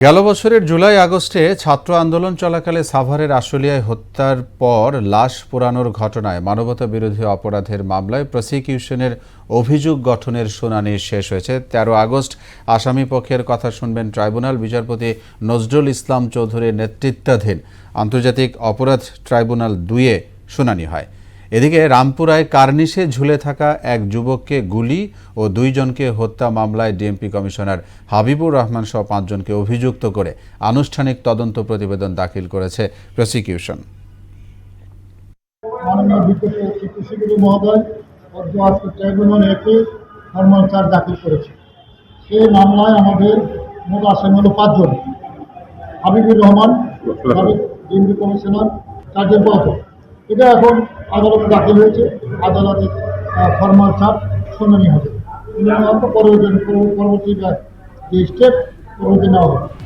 গেল বছরের জুলাই আগস্টে ছাত্র আন্দোলন চলাকালে সাভারের আশুলিয়ায় হত্যার পর লাশ পোড়ানোর ঘটনায় মানবতা বিরোধী অপরাধের মামলায় প্রসিকিউশনের অভিযোগ গঠনের শুনানি শেষ হয়েছে। তেরো আগস্ট আসামি পক্ষের কথা শুনবেন ট্রাইব্যুনাল বিচারপতি নজরুল ইসলাম চৌধুরীর নেতৃত্বাধীন। আন্তর্জাতিক অপরাধ ট্রাইব্যুনাল দুইয়ে শুনানি হয়। এদিকে রামপুরায় কার্নিশে ঝুলে থাকা এক যুবককে গুলি ও দুইজনকে হত্যা মামলায় ডিএমপি কমিশনার হাবিবুর রহমান সহ পাঁচজনকে অভিযুক্ত করে আনুষ্ঠানিক তদন্ত প্রতিবেদন দাখিল করেছে প্রসিকিউশন। দাখিল করেছে। সেই মামলায় আমাদের মোট আসামি হলো পাঁচজন। হাবিবুর রহমান ডিএমপি কমিশনার চার্জের পদ এটা এখন আদালতে দাখিল হয়েছে। আদালতে ফরমাল চাপ শুনানি হবে। পরবর্তী পরবর্তী যে স্টেপ পরবর্তী নেওয়া হবে।